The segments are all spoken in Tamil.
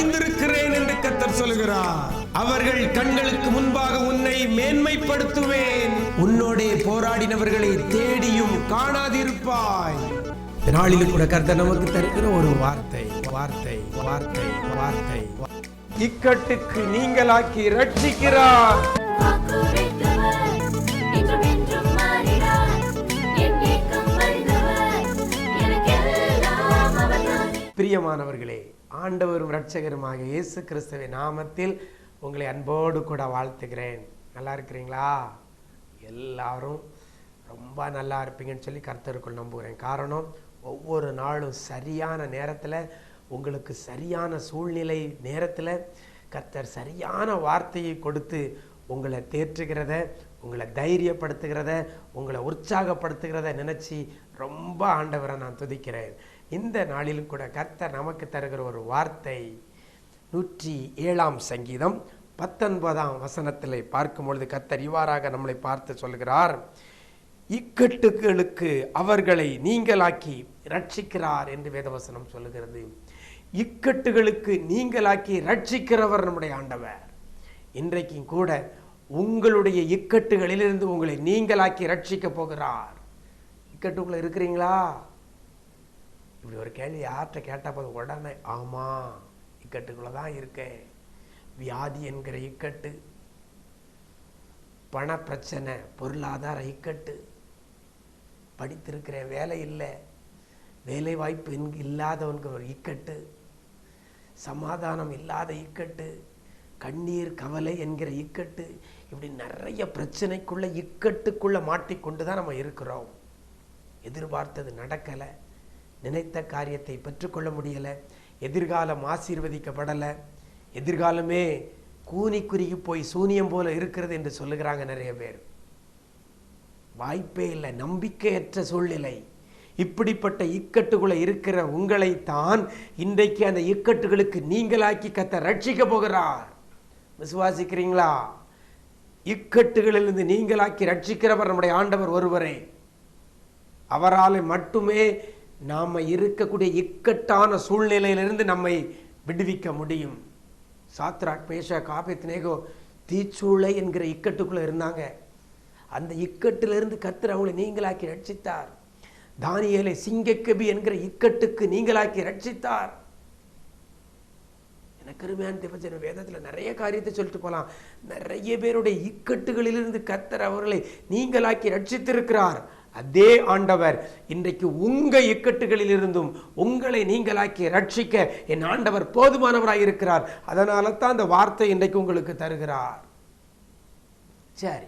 வைந்திருக்கிறேன் என்று கத்தர் சொல்கிறார் அவர்கள் கண்களுக்கு முன்பாக உன்னை மேன்மைப்படுத்துவேன். உன்னோடே போராடினவர்களை தேடியும் காணாதிருப்பாய். நாளில் கூட கர்த்தர் நமக்கு தருகிற ஒரு வார்த்தை வார்த்தை வார்த்தை வார்த்தை. இக்கட்டுக்கு நீங்களாக்கி ரட்சிக்கிறார் பிரியமானவர்களே ஆண்டவரும் இரட்சகருமாக இயேசு கிறிஸ்துவின் நாமத்தில் உங்களை அன்போடு கூட வாழ்த்துகிறேன். நல்லா இருக்கிறீங்களா? எல்லாரும் ரொம்ப நல்லா இருப்பீங்கன்னு சொல்லி கர்த்தருக்குள் நம்புகிறேன். காரணம் ஒவ்வொரு நாளும் சரியான நேரத்தில் உங்களுக்கு சரியான சூழ்நிலை நேரத்தில் கர்த்தர் சரியான வார்த்தையை கொடுத்து உங்களை தேற்றுகிறத உங்களை தைரியப்படுத்துகிறத உங்களை உற்சாகப்படுத்துகிறத நினச்சி ரொம்ப ஆண்டவரை நான் துதிக்கிறேன். இந்த நாளிலும் கூட கர்த்தர் நமக்கு தருகிற ஒரு வார்த்தை. நூற்றி ஏழாம் சங்கீதம் பத்தொன்பதாம் வசனத்தில் பார்க்கும் பொழுது கர்த்தர் இவ்வாறாக நம்மளை பார்த்து சொல்கிறார். இக்கட்டுகளுக்கு அவர்களை நீங்களாக்கி ரட்சிக்கிறார் என்று வேதவசனம் சொல்லுகிறது. இக்கட்டுகளுக்கு நீங்களாக்கி ரட்சிக்கிறவர் நம்முடைய ஆண்டவர். இன்றைக்கும் கூட உங்களுடைய இக்கட்டுகளிலிருந்து உங்களை நீங்களாக்கி ரட்சிக்க போகிறார். இக்கட்டுக்குள்ள இருக்கிறீங்களா? இப்படி ஒரு கேள்வி யார்கிட்ட கேட்டால் போதும்? உடனே ஆமாம் இக்கட்டுக்குள்ளே தான் இருக்கேன். வியாதி என்கிற இக்கட்டு பண பிரச்சனை பொருளாதார இக்கட்டு படித்திருக்கிறேன் வேலை இல்லை வேலை வாய்ப்பு இல்லாதவனுக்கு ஒரு இக்கட்டு சமாதானம் இல்லாத இக்கட்டு கண்ணீர் கவலை என்கிற இக்கட்டு இப்படி நிறைய பிரச்சனைக்குள்ளே இக்கட்டுக்குள்ளே மாட்டிக்கொண்டு தான் நம்ம இருக்கிறோம். எதிர்பார்த்தது நடக்கலை. நினைத்த காரியத்தை பெற்றுக்கொள்ள முடியலை. எதிர்காலம் ஆசீர்வதிக்கப்படலை. எதிர்காலமே கூனி குறுகி போய் சூனியம் போல இருக்கிறது என்று சொல்லுகிறாங்க நிறைய பேர். வாய்ப்பே இல்லை. நம்பிக்கையற்ற சூழ்நிலை. இப்படிப்பட்ட இக்கட்டுக்குள்ள இருக்கிற உங்களை தான் இன்றைக்கு அந்த இக்கட்டுகளுக்கு நீங்களாக்கி கத்த ரட்சிக்க போகிறார். விசுவாசிக்கிறீங்களா? இக்கட்டுகளிலிருந்து நீங்களாக்கி ரட்சிக்கிறவர் நம்முடைய ஆண்டவர் ஒருவரே. அவரால் மட்டுமே நாம் இருக்கக்கூடிய இக்கட்டான சூழ்நிலையிலிருந்து நம்மை விடுவிக்க முடியும். சாத்ராக் பேஷா காபேத் நேகோ தீச்சூளை என்கிற இக்கட்டுக்குள்ளே இருந்தாங்க. அந்த இக்கட்டிலிருந்து கர்த்தர் அவங்களை நீங்களாக்கி ரட்சித்தார். தானியலை சிங்கக்கபி என்கிற இக்கட்டுக்கு நீங்களாக்கி ரட்சித்தார். எனக்கு அருமையான தேவஜன வேதத்தில் நிறைய காரியத்தை சொல்லிட்டு போகலாம் நிறைய பேருடைய இக்கட்டுகளிலிருந்து கர்த்தர் அவர்களை நீங்களாக்கி ரட்சித்திருக்கிறார். அதே ஆண்டவர் இன்றைக்கு உங்க இக்கட்டுகளில் இருந்தும் உங்களை நீங்களாக்கி ரட்சிக்க என் ஆண்டவர் போதுமானவராக இருக்கிறார். அதனால தான் அந்த வார்த்தை இன்றைக்கு உங்களுக்கு தருகிறார். சரி.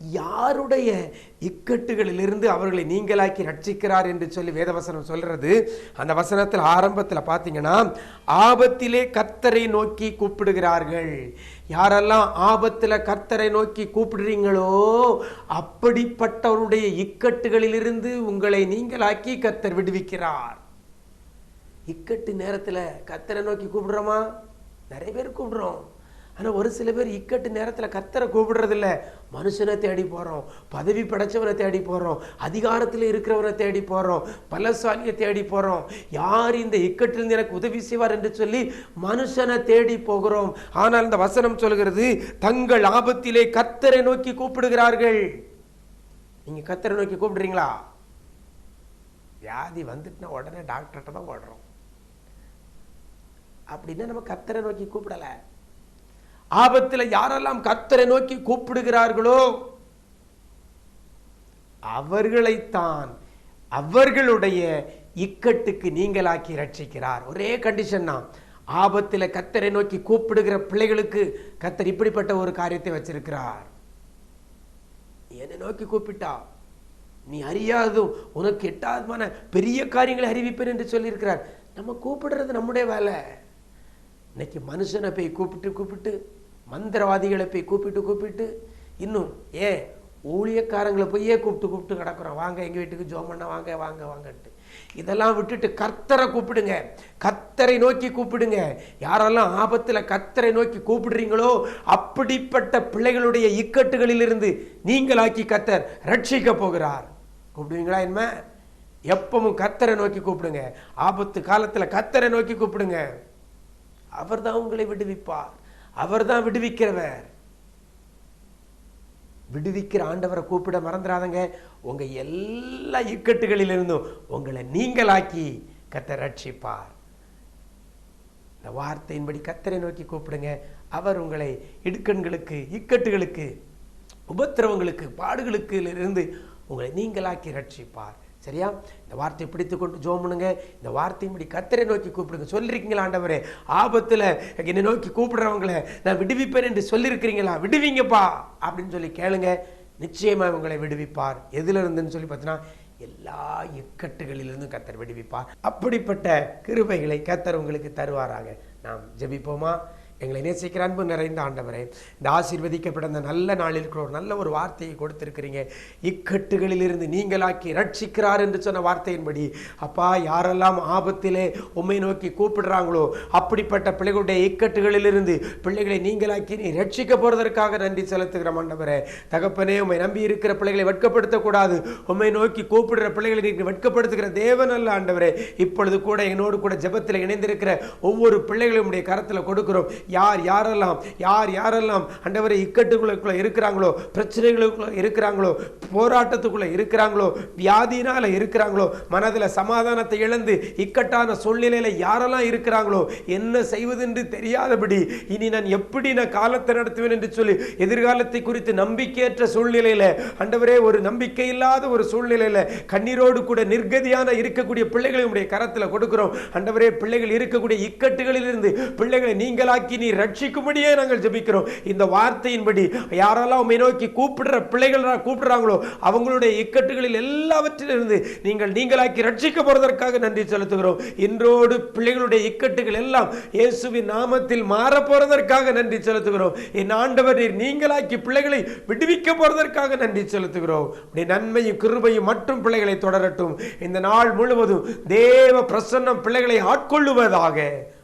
யாருடைய இக்கட்டுகளிலிருந்து அவர்களை நீங்களாக்கி ரட்சிக்கிறார் என்று சொல்லி வேதவசனம் சொல்றது? அந்த வசனத்தில் ஆரம்பத்தில் பார்த்தீங்கன்னா ஆபத்திலே கர்த்தரை நோக்கி கூப்பிடுகிறார்கள். யாரெல்லாம் ஆபத்தில் கர்த்தரை நோக்கி கூப்பிடுறீங்களோ அப்படிப்பட்டவருடைய இக்கட்டுகளிலிருந்து உங்களை நீங்களாக்கி கர்த்தர் விடுவிக்கிறார். இக்கட்டு நேரத்தில் கர்த்தரை நோக்கி கூப்பிடுறோமா? நிறைய பேர் கூப்பிடுறோம். ஆனால் ஒரு சில பேர் இக்கட்டு நேரத்தில் கத்தரை கூப்பிடுறதில்ல. மனுஷனை தேடி போகிறோம் பதவி படைச்சவனை தேடி போகிறோம் அதிகாரத்தில் இருக்கிறவனை தேடி போகிறோம் பலசாலியை தேடி போகிறோம் யார் இந்த இக்கட்டிலிருந்து எனக்கு உதவி செய்வார் என்று சொல்லி மனுஷனை தேடி போகிறோம். ஆனால் இந்த வசனம் சொல்கிறது தங்கள் ஆபத்திலே கத்தரை நோக்கி கூப்பிடுகிறார்கள். நீங்கள் கத்தரை நோக்கி கூப்பிடுறீங்களா? வியாதி வந்துட்டுனா உடனே டாக்டர்கிட்ட தான் ஓடுறோம். அப்படின்னா நம்ம கத்தரை நோக்கி கூப்பிடலை. ஆபத்தில் யாரெல்லாம் கர்த்தரை நோக்கி கூப்பிடுகிறார்களோ அவர்களைத்தான் அவர்களுடைய இக்கட்டுக்கு நீங்களாக்கி ரட்சிக்கிறார் ஒரே கண்டிஷன் தான். ஆபத்தில் கத்தரை நோக்கி கூப்பிடுகிற பிள்ளைகளுக்கு கத்தர் இப்படிப்பட்ட ஒரு காரியத்தை வச்சிருக்கிறார். என்னை நோக்கி கூப்பிட்டா நீ அறியாதும் உனக்கு எட்டாதமான பெரிய காரியங்களை அறிவிப்பேன் என்று சொல்லியிருக்கிறார். நம்ம கூப்பிடுறது நம்முடைய வேலை. இன்னைக்கு மனுஷனை போய் கூப்பிட்டு கூப்பிட்டு மந்திரவாதிகளை போய் கூப்பிட்டு கூப்பிட்டு இன்னும் ஏ ஊழியக்காரங்களை போய் கூப்பிட்டு கூப்பிட்டு கிடக்குறோம். வாங்க எங்கள் வீட்டுக்கு ஜோம் பண்ண வாங்க வாங்க வாங்கன்ட்டு. இதெல்லாம் விட்டுட்டு கர்த்தரை கூப்பிடுங்க. கர்த்தரை நோக்கி கூப்பிடுங்க. யாரெல்லாம் ஆபத்தில் கர்த்தரை நோக்கி கூப்பிடுறீங்களோ அப்படிப்பட்ட பிள்ளைகளுடைய இக்கட்டுகளிலிருந்து நீங்களாக்கி கர்த்தர் ரட்சிக்க போகிறார். கூப்பிடுவீங்களா என்ன எப்பவும் கர்த்தரை நோக்கி கூப்பிடுங்க. ஆபத்து காலத்தில் கர்த்தரை நோக்கி கூப்பிடுங்க. அவர் தான் உங்களை விடுவிப்பார். அவர்தான் விடுவிக்கிறவர். விடுவிக்கிற ஆண்டவரை கூப்பிட மறந்துடாதங்க உங்க எல்லா இக்கட்டுகளிலிருந்தும் உங்களை நீங்களாக்கி கத்த ரட்சிப்பார். இந்த வார்த்தையின்படி கத்தரை நோக்கி கூப்பிடுங்க. அவர் உங்களை இடுக்கண்களுக்கு இக்கட்டுகளுக்கு உபத்திரவங்களுக்கு பாடுகளுக்கு இருந்து உங்களை நீங்களாக்கி ரட்சிப்பார். சரியா? இந்த வார்த்தையை பிடித்து கொண்டு ஜோமுனுங்க இந்த வார்த்தையும் வார்த்தையின்படி கத்தரை நோக்கி கூப்பிடுங்க. சொல்லியிருக்கீங்களா ஆண்டவரே? ஆபத்தில் என்னை நோக்கி கூப்பிடுறவங்கள நான் விடுவிப்பேன் என்று சொல்லியிருக்கிறீங்களா விடுவீங்கப்பா அப்படின்னு சொல்லி கேளுங்க. நிச்சயமாக உங்களை விடுவிப்பார். எதிலிருந்துன்னு சொல்லி பார்த்தீங்கன்னா எல்லா இக்கட்டுகளிலிருந்தும் கத்தர் விடுவிப்பார். அப்படிப்பட்ட கிருபைகளை கத்தர் உங்களுக்கு தருவாராக. நாம் ஜெபிப்போமா? எங்களை நேசிக்கிற அன்பு நிறைந்த ஆண்டவரே இந்த ஆசீர்வதிக்கப்பட்ட நல்ல நாளில் இருக்கிற ஒரு நல்ல ஒரு வார்த்தையை கொடுத்திருக்கிறீங்க. இக்கட்டுகளிலிருந்து நீங்களாக்கி ரட்சிக்கிறார் என்று சொன்ன வார்த்தையின்படி அப்பா யாரெல்லாம் ஆபத்திலே உண்மை நோக்கி கூப்பிடுறாங்களோ அப்படிப்பட்ட பிள்ளைகளுடைய இக்கட்டுகளிலிருந்து பிள்ளைகளை நீங்களாக்கி நீ ரட்சிக்க போகிறதற்காக நன்றி செலுத்துகிற ஆண்டவரே. தகப்பனே உம்மை நம்பி இருக்கிற பிள்ளைகளை வெட்கப்படுத்தக்கூடாது. உண்மை நோக்கி கூப்பிடுற பிள்ளைகளை நீங்கள் வெட்கப்படுத்துகிற தேவன் அல்ல ஆண்டவரே. இப்பொழுது கூட என்னோடு கூட ஜெபத்தில் இணைந்திருக்கிற ஒவ்வொரு பிள்ளைகளையும் உடைய கரத்தில் கொடுக்கிறோம். யார் யாரெல்லாம் யார் யாரெல்லாம் அண்டவரை இக்கட்டுகளுக்குள்ளே இருக்கிறாங்களோ பிரச்சனைகளுக்குள்ள இருக்கிறாங்களோ போராட்டத்துக்குள்ளே இருக்கிறாங்களோ வியாதினால் இருக்கிறாங்களோ மனதில் சமாதானத்தை இழந்து இக்கட்டான சூழ்நிலையில் யாரெல்லாம் இருக்கிறாங்களோ என்ன செய்வதென்று தெரியாதபடி இனி நான் எப்படி நான் காலத்தை நடத்துவேன் என்று சொல்லி எதிர்காலத்தை குறித்து நம்பிக்கையற்ற சூழ்நிலையில அண்டவரே ஒரு நம்பிக்கை இல்லாத ஒரு சூழ்நிலையில் கண்ணீரோடு கூட நிர்கதியான இருக்கக்கூடிய பிள்ளைகளை உடைய கரத்தில் கொடுக்கிறோம். அண்டவரே பிள்ளைகள் இருக்கக்கூடிய இக்கட்டுகளில் இருந்து பிள்ளைகளை நீங்களாக்கி நீ ரட்சிக்கும்படியே நாங்கள் ஜெபிக்கிறோம். இந்த வார்த்தையின்படி யாரெல்லாம் உண்மை நோக்கி கூப்பிடுற பிள்ளைகள் கூப்பிடுறாங்களோ அவங்களுடைய இக்கட்டுகளில் எல்லாவற்றிலிருந்து நீங்கள் நீங்களாக்கி ரட்சிக்க போறதற்காக நன்றி செலுத்துகிறோம். இன்றோடு பிள்ளைகளுடைய இக்கட்டுகள் எல்லாம் இயேசுவின் நாமத்தில் மாற போறதற்காக நன்றி செலுத்துகிறோம். என் ஆண்டவர் நீர் நீங்களாக்கி பிள்ளைகளை விடுவிக்க போறதற்காக நன்றி செலுத்துகிறோம். அப்படி நன்மையும் கிருபையும் மற்றும் பிள்ளைகளை தொடரட்டும். இந்த நாள் முழுவதும் தேவ பிரசன்னம் பிள்ளைகளை ஆட்கொள்ளுவதாக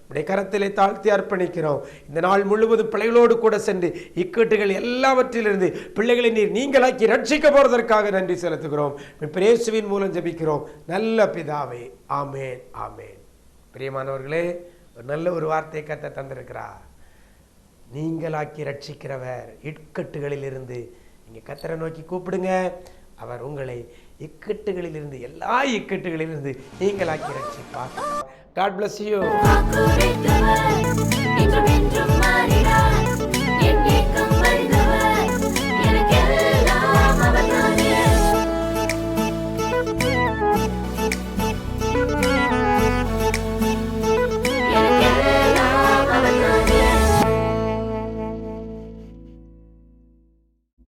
உடைய கரத்திலே தாழ்த்தி அர்ப்பணிக்கிறோம். இந்த நாள் முழுவதும் பிள்ளைகளோடு கூட சென்று இக்கட்டுகள் எல்லாவற்றிலிருந்து பிள்ளைகளை நீர் நீங்களாக்கி ரட்சிக்க போறதற்காக நன்றி செலுத்துகிறோம். பிரேசுவின் மூலம் ஜெபிக்கிறோம். நல்ல பிதாவே ஆமேன் ஆமேன். பிரியமானவர்களே ஒரு நல்ல ஒரு வார்த்தையை கத்த தந்திருக்கிறார். நீங்களாக்கி ரட்சிக்கிறவர் இக்கட்டுகளிலிருந்து. இருந்து நீங்க கத்தரை நோக்கி கூப்பிடுங்க. அவர் உங்களை இக்கட்டுகளிலிருந்து எல்லா இக்கட்டுகளிலிருந்து நீங்களாக்கி ரட்சிப்பார். God bless you.